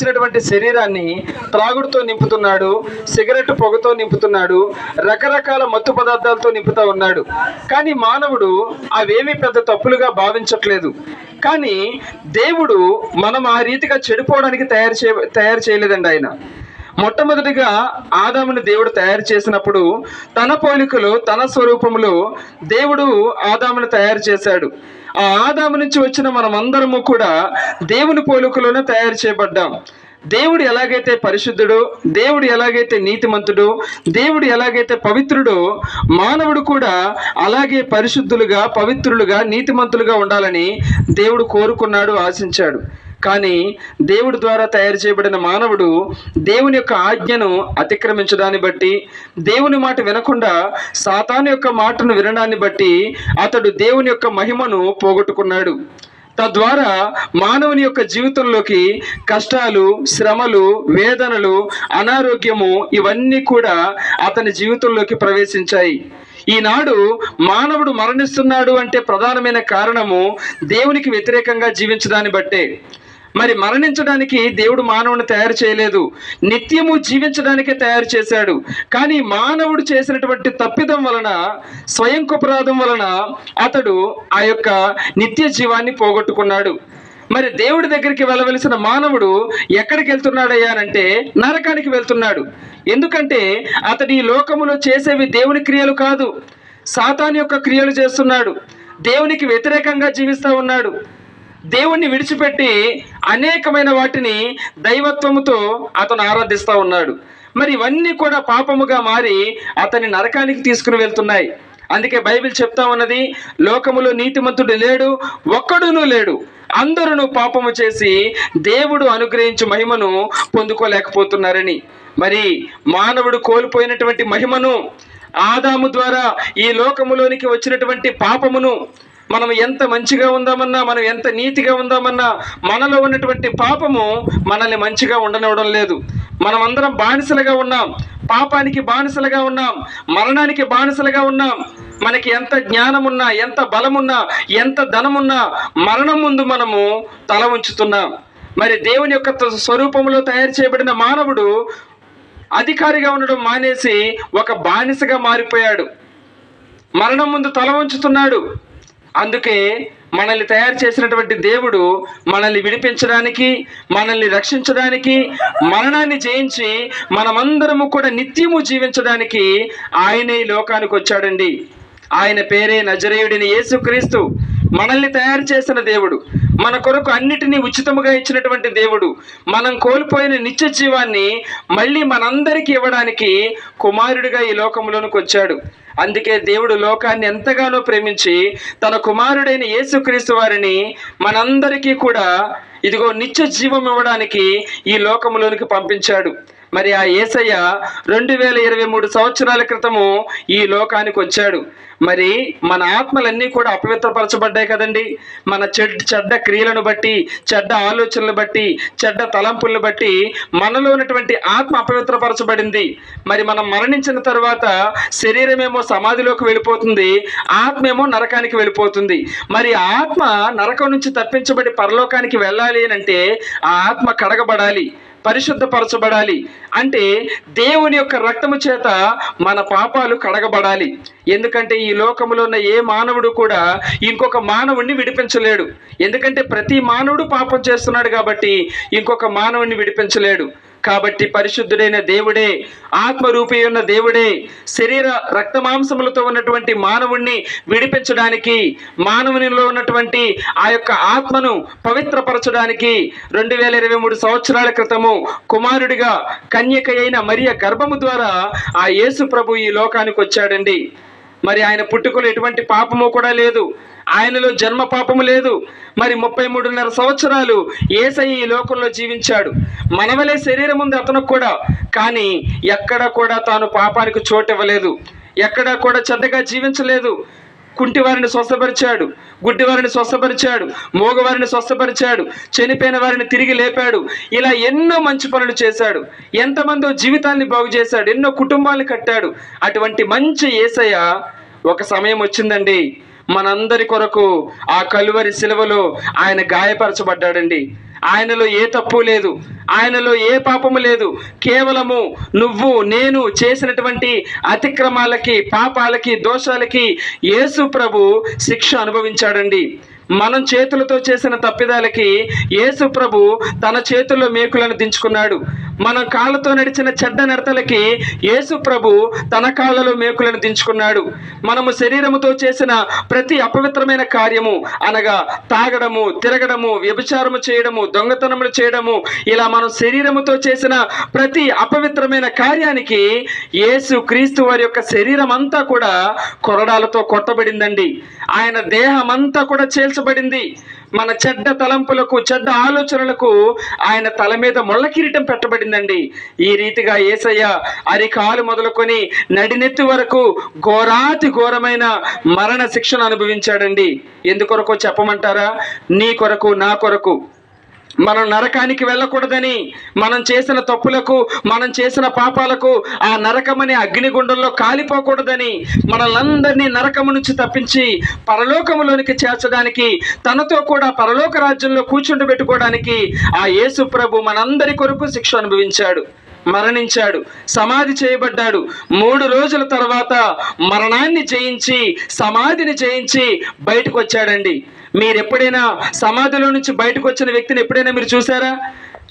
ఇచ్చినటువంటి శరీరాన్ని త్రాగుడుతో నింపుతున్నాడు సిగరెట్ పొగతో నింపుతున్నాడు రకరకాల మత్తు పదార్థాలతో నింపుతా ఉన్నాడు. కానీ మానవుడు అవేమీ పెద్ద తప్పులుగా భావించట్లేదు. కానీ దేవుడు మనం ఆ రీతిగా చెడిపోవడానికి తయారు చే తయారు చేయలేదండి ఆయన. మొట్టమొదటిగా ఆదామును దేవుడు తయారు చేసినప్పుడు తన పోలికలో తన స్వరూపంలో దేవుడు ఆదామును తయారు చేశాడు. ఆ ఆదాము నుంచి వచ్చిన మనమందరము కూడా దేవుని పోలికలోనే తయారు చేయబడ్డాం. దేవుడు ఎలాగైతే పరిశుద్ధుడు దేవుడు ఎలాగైతే నీతిమంతుడు దేవుడు ఎలాగైతే పవిత్రుడో మానవుడు కూడా అలాగే పరిశుద్ధులుగా పవిత్రులుగా నీతిమంతులుగా ఉండాలని దేవుడు కోరుకున్నాడు ఆశించాడు. కానీ దేవుడి ద్వారా తయారు చేయబడిన మానవుడు దేవుని యొక్క ఆజ్ఞను అతిక్రమించడాన్ని బట్టి దేవుని మాట వినకుండా సాతాను యొక్క మాటను వినడాన్ని బట్టి అతడు దేవుని యొక్క మహిమను పోగొట్టుకున్నాడు. తద్వారా మానవుని యొక్క జీవితంలోకి కష్టాలు శ్రమలు వేదనలు అనారోగ్యము ఇవన్నీ కూడా అతని జీవితంలోకి ప్రవేశించాయి. ఈనాడు మానవుడు మరణిస్తున్నాడు అంటే ప్రధానమైన కారణము దేవునికి వ్యతిరేకంగా జీవించడాన్ని బట్టే. మరి మరణించడానికి దేవుడు మానవుని తయారు చేయలేదు. నిత్యము జీవించడానికే తయారు చేశాడు. కానీ మానవుడు చేసినటువంటి తప్పిదం వలన స్వయం కుపరాధం వలన అతడు ఆ యొక్క నిత్య జీవాన్ని పోగొట్టుకున్నాడు. మరి దేవుడి దగ్గరికి వెళ్ళవలసిన మానవుడు ఎక్కడికి వెళ్తున్నాడయ్యా అంటే నరకానికి వెళ్తున్నాడు. ఎందుకంటే అతడు ఈ లోకములో చేసేవి దేవుని క్రియలు కాదు. సాతాన్ యొక్క క్రియలు చేస్తున్నాడు. దేవునికి వ్యతిరేకంగా జీవిస్తూ ఉన్నాడు. దేవుణ్ణి విడిచిపెట్టి అనేకమైన వాటిని దైవత్వముతో అతను ఆరాధిస్తూ ఉన్నాడు. మరి ఇవన్నీ కూడా పాపముగా మారి అతని నరకానికి తీసుకుని వెళ్తున్నాయి. అందుకే బైబిల్ చెప్తా ఉన్నది లోకములో నీతిమంతుడు లేడు ఒక్కడునూ లేడు. అందరూ పాపము చేసి దేవుడు అనుగ్రహించు మహిమను పొందుకోలేకపోతున్నారని. మరి మానవుడు కోల్పోయినటువంటి మహిమను ఆదాము ద్వారా ఈ లోకములోనికి వచ్చినటువంటి పాపమును మనం ఎంత మంచిగా ఉందామన్నా మనం ఎంత నీతిగా ఉందామన్నా మనలో ఉన్నటువంటి పాపము మనల్ని మంచిగా ఉండనివ్వడం లేదు. మనం అందరం బానిసలుగా ఉన్నాం. పాపానికి బానిసలుగా ఉన్నాం. మరణానికి బానిసలుగా ఉన్నాం. మనకి ఎంత జ్ఞానం ఉన్నా ఎంత బలమున్నా ఎంత ధనమున్నా మరణం ముందు మనము తల ఉంచుతున్నాం. మరి దేవుని యొక్క స్వరూపంలో తయారు చేయబడిన మానవుడు అధికారిగా ఉండడం మానేసి ఒక బానిసగా మారిపోయాడు. మరణం ముందు తల ఉంచుతున్నాడు. అందుకే మనల్ని తయారు చేసినటువంటి దేవుడు మనల్ని విడిపించడానికి మనల్ని రక్షించడానికి మరణాన్ని జయించి మనమందరము కూడా నిత్యము జీవించడానికి ఆయనే ఈ లోకానికి వచ్చాడండి. ఆయన పేరే నజరేయుడిని యేసుక్రీస్తు. మనల్ని తయారు చేసిన దేవుడు మన కొరకు అన్నిటినీ ఉచితముగా ఇచ్చినటువంటి దేవుడు మనం కోల్పోయిన నిత్య జీవాన్ని మళ్ళీ మనందరికీ ఇవ్వడానికి కుమారుడిగా ఈ లోకంలోనికి వచ్చాడు. అందుకే దేవుడు లోకాన్ని ఎంతగానో ప్రేమించి తన కుమారుడైన యేసుక్రీస్తు వారిని మనందరికీ కూడా ఇదిగో నిత్య జీవం ఇవ్వడానికి ఈ లోకంలోనికి పంపించాడు. మరి ఆ యేసయ్య రెండు వేల ఇరవై మూడు సంవత్సరాల క్రితము ఈ లోకానికి వచ్చాడు. మరి మన ఆత్మలన్నీ కూడా అపవిత్రపరచబడ్డాయి కదండి. మన చెడ్ చెడ్డ క్రియలను బట్టి చెడ్డ ఆలోచనలు బట్టి చెడ్డ తలంపులను బట్టి మనలో ఉన్నటువంటి ఆత్మ అపవిత్రపరచబడింది. మరి మనం మరణించిన తర్వాత శరీరమేమో సమాధిలోకి వెళ్ళిపోతుంది ఆత్మేమో నరకానికి వెళ్ళిపోతుంది. మరి ఆ ఆత్మ నరకం నుంచి తప్పించబడి పరలోకానికి వెళ్ళాలి అని అంటే ఆ ఆత్మ కడగబడాలి. పరిశుద్ధపరచబడాలి. అంటే దేవుని యొక్క రక్తము చేత మన పాపాలు కడగబడాలి. ఎందుకంటే ఈ లోకములో ఉన్న ఏ మానవుడు కూడా ఇంకొక మానవుణ్ణి విడిపించలేడు. ఎందుకంటే ప్రతి మానవుడు పాపం చేస్తున్నాడు కాబట్టి ఇంకొక మానవుణ్ణి విడిపించలేడు. కాబట్టి పరిశుద్ధుడైన దేవుడే ఆత్మరూపి ఉన్న దేవుడే శరీర రక్తమాంసములతో ఉన్నటువంటి మానవుణ్ణి విడిపించడానికి మానవునిలో ఉన్నటువంటి ఆ యొక్క ఆత్మను పవిత్రపరచడానికి రెండు వేల ఇరవై మూడు సంవత్సరాల క్రితము కుమారుడిగా కన్యక అయిన మరియ గర్భము ద్వారా ఆ యేసు ప్రభు ఈ లోకానికి వచ్చాడండి మరి ఆయన పుట్టుకలో ఎటువంటి పాపము కూడా లేదు. ఆయనలో జన్మ పాపము లేదు. మరి ముప్పై మూడున్నర సంవత్సరాలు ఏసై ఈ లోకంలో జీవించాడు. మనవలే శరీరం ఉంది అతను కూడా. కానీ ఎక్కడ కూడా తాను పాపానికి చోటు ఇవ్వలేదు ఎక్కడా కూడా చెడ్డగా జీవించలేదు. కుంటి వారిని స్వస్థపరిచాడు గుడ్డి వారిని స్వస్థపరిచాడు మోగవారిని స్వస్థపరిచాడు చనిపోయిన వారిని తిరిగి లేపాడు ఇలా ఎన్నో మంచి పనులు చేశాడు ఎంతమందో జీవితాన్ని బాగు చేశాడు ఎన్నో కుటుంబాలను కట్టాడు. అటువంటి మంచి ఏసయ్య ఒక సమయం వచ్చిందండి. మనందరి కొరకు ఆ కలువరి శిలువలో ఆయన గాయపరచబడ్డాడండి. ఆయనలో ఏ తప్పు లేదు. ఆయనలో ఏ పాపము లేదు. కేవలము నువ్వు నేను చేసినటువంటి అతిక్రమాలకి పాపాలకి దోషాలకి యేసు ప్రభు శిక్ష అనుభవించాడండి. మనం చేతులతో చేసిన తప్పిదాలకి యేసు ప్రభు తన చేతుల్లో మేకులను దించుకున్నాడు. మనం కాళ్ళతో నడిచిన చెడ్డ నడతలకి యేసు ప్రభు తన కాళ్ళలో మేకులను దించుకున్నాడు. మనము శరీరముతో చేసిన ప్రతి అపవిత్రమైన కార్యము అనగా తాగడము తిరగడము వ్యభిచారము చేయడము దొంగతనములు చేయడము ఇలా మనం శరీరముతో చేసిన ప్రతి అపవిత్రమైన కార్యానికి యేసు క్రీస్తు వారి యొక్క శరీరం అంతా కూడా కొరడాలతో కొట్టబడిందండి. ఆయన దేహం అంతా కూడా చేల్చబడింది. మన చెడ్డ తలంపులకు చెడ్డ ఆలోచనలకు ఆయన తల మీద ముళ్ళ కిరీటం పెట్టబడిందండి. ఈ రీతిగా ఏసయ్య అరికాలు మొదలుకొని నడినెత్తి వరకు ఘోరాతి ఘోరమైన మరణ శిక్షను అనుభవించాడండి. ఎందుకొరకు చెప్పమంటారా? నీ కొరకు నా కొరకు. మనం నరకానికి వెళ్ళకూడదని మనం చేసిన తప్పులకు మనం చేసిన పాపాలకు ఆ నరకమనే అగ్నిగుండంలో కాలిపోకూడదని మనలందరినీ నరకము నుంచి తప్పించి పరలోకములోనికి చేర్చడానికి తనతో కూడా పరలోక రాజ్యంలో కూర్చుండబెట్టుకోవడానికి ఆ యేసు ప్రభు మనందరి కొరకు శిక్ష అనుభవించాడు మరణించాడు సమాధి చేయబడ్డాడు. మూడు రోజుల తర్వాత మరణాన్ని జయించి సమాధిని జయించి బయటకు వచ్చాడండి. మీరు ఎప్పుడైనా సమాధిలో నుంచి బయటకు వచ్చిన వ్యక్తిని ఎప్పుడైనా మీరు చూసారా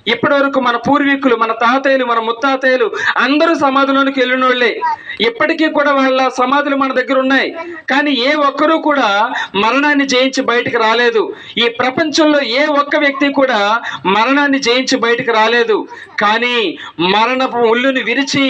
ఇప్పటివరకు మన పూర్వీకులు మన తాతయ్యలు మన ముత్తాతయ్యలు అందరూ సమాధిలోనికి వెళ్ళినోళ్ళే ఇప్పటికీ కూడా వాళ్ళ సమాధులు మన దగ్గర ఉన్నాయి. కానీ ఏ ఒక్కరూ కూడా మరణాన్ని జయించి బయటకు రాలేదు. ఈ ప్రపంచంలో ఏ ఒక్క వ్యక్తి కూడా మరణాన్ని జయించి బయటకు రాలేదు. కానీ మరణపు ముళ్ళుని విరిచి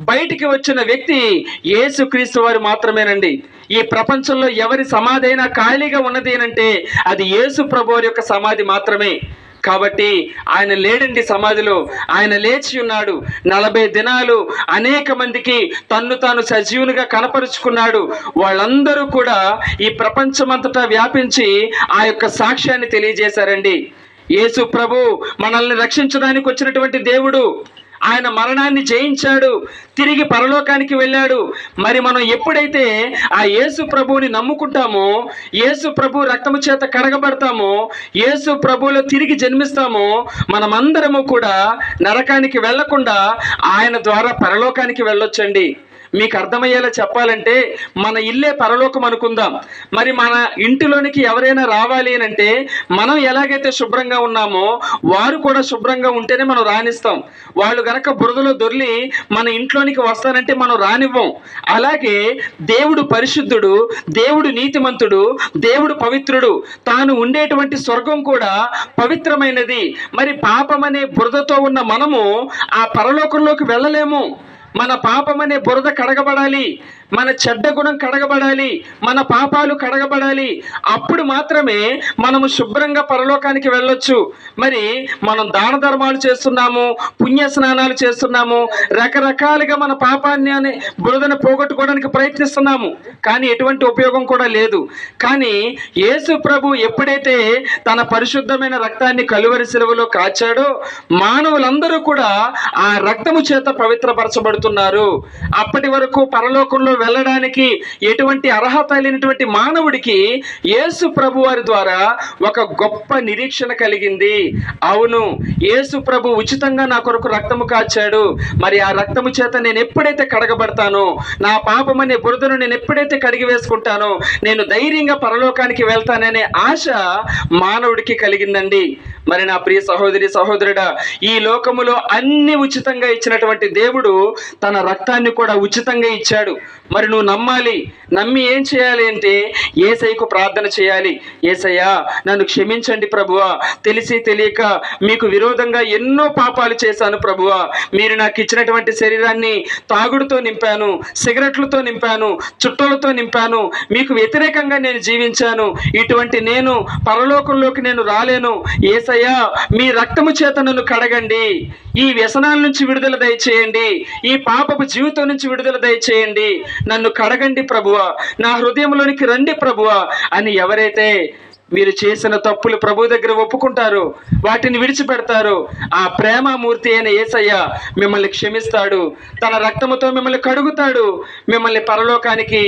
బయటికి వచ్చిన వ్యక్తి యేసుక్రీస్తు వారు మాత్రమేనండి. ఈ ప్రపంచంలో ఎవరి సమాధి అయినా ఖాళీగా ఉన్నది అంటే అది యేసు ప్రభు వారి యొక్క సమాధి మాత్రమే. కాబట్టి ఆయన లేడండి సమాధిలో. ఆయన లేచి ఉన్నాడు. నలభై దినాలు అనేక మందికి తన్ను తాను సజీవునిగా కనపరుచుకున్నాడు. వాళ్ళందరూ కూడా ఈ ప్రపంచమంతటా వ్యాపించి ఆ యొక్క సాక్ష్యాన్ని తెలియజేశారండి. యేసు ప్రభు మనల్ని రక్షించడానికి వచ్చినటువంటి దేవుడు. ఆయన మరణాన్ని జయించాడు తిరిగి పరలోకానికి వెళ్ళాడు. మరి మనం ఎప్పుడైతే ఆ యేసు ప్రభువుని నమ్ముకుంటామో యేసు ప్రభు రక్తము చేత కడగబడతామో యేసు ప్రభువులో తిరిగి జన్మిస్తామో మనమందరము కూడా నరకానికి వెళ్ళకుండా ఆయన ద్వారా పరలోకానికి వెళ్ళొచ్చండి. మీకు అర్థమయ్యేలా చెప్పాలంటే మన ఇల్లే పరలోకం అనుకుందాం. మరి మన ఇంటిలోనికి ఎవరైనా రావాలి అని అంటే మనం ఎలాగైతే శుభ్రంగా ఉన్నామో వారు కూడా శుభ్రంగా ఉంటేనే మనం రాణిస్తాం. వాళ్ళు గనక బురదలో దొర్లి మన ఇంట్లోనికి వస్తానంటే మనం రానివ్వం. అలాగే దేవుడు పరిశుద్ధుడు దేవుడు నీతిమంతుడు దేవుడు పవిత్రుడు తాను ఉండేటువంటి స్వర్గం కూడా పవిత్రమైనది. మరి పాపం అనే బురదతో ఉన్న మనము ఆ పరలోకంలోకి వెళ్ళలేము. మన పాపం అనే బురద కడగబడాలి. మన చెడ్డ గుణం కడగబడాలి మన పాపాలు కడగబడాలి. అప్పుడు మాత్రమే మనము శుభ్రంగా పరలోకానికి వెళ్ళొచ్చు. మరి మనం దాన ధర్మాలు చేస్తున్నాము పుణ్య స్నానాలు చేస్తున్నాము రకరకాలుగా మన పాపాన్ని అనే బురదను పోగొట్టుకోవడానికి ప్రయత్నిస్తున్నాము. కానీ ఎటువంటి ఉపయోగం కూడా లేదు. కానీ యేసు ప్రభు ఎప్పుడైతే తన పరిశుద్ధమైన రక్తాన్ని కలువరి సెలవులో కాచాడో మానవులందరూ కూడా ఆ రక్తము చేత పవిత్రపరచబడుతున్నారు. అప్పటి వరకు పరలోకంలో వెళ్ళడానికి ఎటువంటి అర్హత లేనటువంటి మానవుడికి యేసు ప్రభు వారి ద్వారా ఒక గొప్ప నిరీక్షణ కలిగింది. అవును యేసు ప్రభు ఉచితంగా నా కొరకు రక్తము కాచాడు. మరి ఆ రక్తము చేత నేను ఎప్పుడైతే కడగబడతానో నా పాపం అనే బురదను నేను ఎప్పుడైతే కడిగి వేసుకుంటానో నేను ధైర్యంగా పరలోకానికి వెళ్తాననే ఆశ మానవుడికి కలిగిందండి. మరి నా ప్రియ సహోదరి సహోదరుడా ఈ లోకములో అన్ని ఉచితంగా ఇచ్చినటువంటి దేవుడు తన రక్తాన్ని కూడా ఉచితంగా ఇచ్చాడు. మరి నువ్వు నమ్మాలి. నమ్మి ఏం చేయాలి అంటే ఏసైకు ప్రార్థన చేయాలి. ఏసయ్యా నన్ను క్షమించండి ప్రభువా. తెలిసి తెలియక మీకు విరోధంగా ఎన్నో పాపాలు చేశాను ప్రభువా. మీరు నాకు ఇచ్చినటువంటి శరీరాన్ని తాగుడుతో నింపాను సిగరెట్లతో నింపాను చుట్టలతో నింపాను. మీకు వ్యతిరేకంగా నేను జీవించాను. ఇటువంటి నేను పరలోకంలోకి నేను రాలేను. ఏసయ్యా మీ రక్తము చేత నన్ను కడగండి. ఈ వ్యసనాల నుంచి విడుదల దయచేయండి. ఈ పాపపు జీవితం నుంచి విడుదల దయచేయండి. నన్ను కడగండి ప్రభువ. నా హృదయంలోనికి రండి ప్రభువ అని ఎవరైతే మీరు చేసిన తప్పులు ప్రభు దగ్గర ఒప్పుకుంటారు వాటిని విడిచిపెడతారు ఆ ప్రేమమూర్తి అయిన ఏసయ్య మిమ్మల్ని క్షమిస్తాడు. తన రక్తముతో మిమ్మల్ని కడుగుతాడు. మిమ్మల్ని పరలోకానికి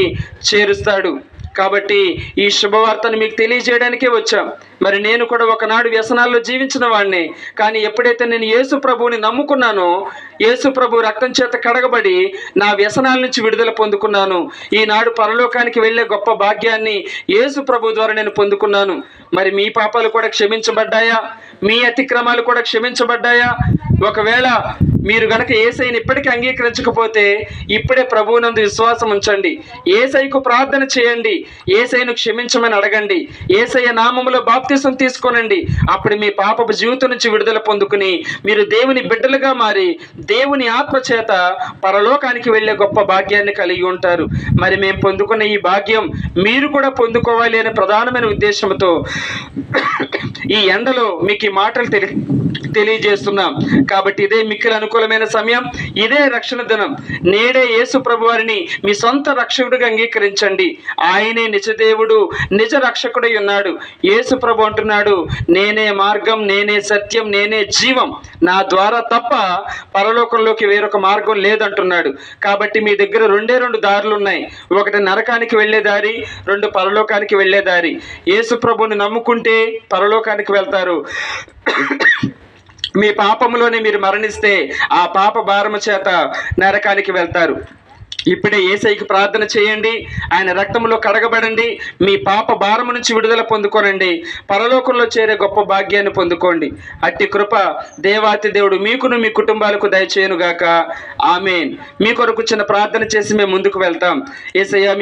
చేరుస్తాడు. కాబట్టి ఈ శుభవార్తను మీకు తెలియజేయడానికే వచ్చాం. మరి నేను కూడా ఒకనాడు వ్యసనాల్లో జీవించిన వాడిని కానీ ఎప్పుడైతే నేను యేసు ప్రభువుని నమ్ముకున్నానో యేసు ప్రభు రక్తం చేత కడగబడి నా వ్యసనాల నుంచి విడుదల పొందుకున్నాను. ఈనాడు పరలోకానికి వెళ్ళే గొప్ప భాగ్యాన్ని యేసు ప్రభు ద్వారా నేను పొందుకున్నాను. మరి మీ పాపాలు కూడా క్షమించబడ్డాయా? మీ అతిక్రమాలు కూడా క్షమించబడ్డాయా? ఒకవేళ మీరు గనక ఏసైని ఇప్పటికీ అంగీకరించకపోతే ఇప్పుడే ప్రభువునందు విశ్వాసం ఉంచండి. ఏసైకు ప్రార్థన చేయండి. ఏసైను క్షమించమని అడగండి. ఏసయ్య నామములో బాప్తిసం తీసుకోనండి. అప్పుడు మీ పాపపు జీవితం నుంచి విడుదల పొందుకుని మీరు దేవుని బిడ్డలుగా మారి దేవుని ఆత్మ చేత పరలోకానికి వెళ్ళే గొప్ప భాగ్యాన్ని కలిగి ఉంటారు. మరి మేము పొందుకున్న ఈ భాగ్యం మీరు కూడా పొందుకోవాలి అనే ప్రధానమైన ఉద్దేశంతో ఈ ఎండలో మీకు ఈ మాటలు తెలి తెలియజేస్తున్నాం. కాబట్టి ఇదే మిక్కిలి అనుకూలమైన సమయం. ఇదే రక్షణ దినం. నేడే యేసు ప్రభువారిని మీ సొంత రక్షకుడిగా అంగీకరించండి. ఆయనే నిజదేవుడు నిజ రక్షకుడై ఉన్నాడు. యేసు ప్రభు అంటున్నాడు నేనే మార్గం నేనే సత్యం నేనే జీవం. నా ద్వారా తప్ప పరలోకంలోకి వేరొక మార్గం లేదంటున్నాడు. కాబట్టి మీ దగ్గర రెండే రెండు దారులు ఉన్నాయి. ఒకటి నరకానికి వెళ్ళే దారి రెండు పరలోకానికి వెళ్ళే దారి. యేసు ప్రభుని నమ్ముకుంటే పరలోకానికి వెళ్తారు. మీ పాపములోనే మీరు మరణిస్తే ఆ పాప భారము చేత నరకానికి వెళ్తారు. ఇప్పుడే ఏసైకి ప్రార్థన చేయండి. ఆయన రక్తంలో కడగబడండి. మీ పాప భారము నుంచి విడుదల పొందుకోనండి. పరలోకంలో చేరే గొప్ప భాగ్యాన్ని పొందుకోండి. అట్టి కృప దేవాతి దేవుడు మీకును మీ కుటుంబాలకు దయచేయనుగాక. ఆమెన్. మీ కొరకు చిన్న ప్రార్థన చేసి మేము ముందుకు వెళ్తాం. ఏసయ్య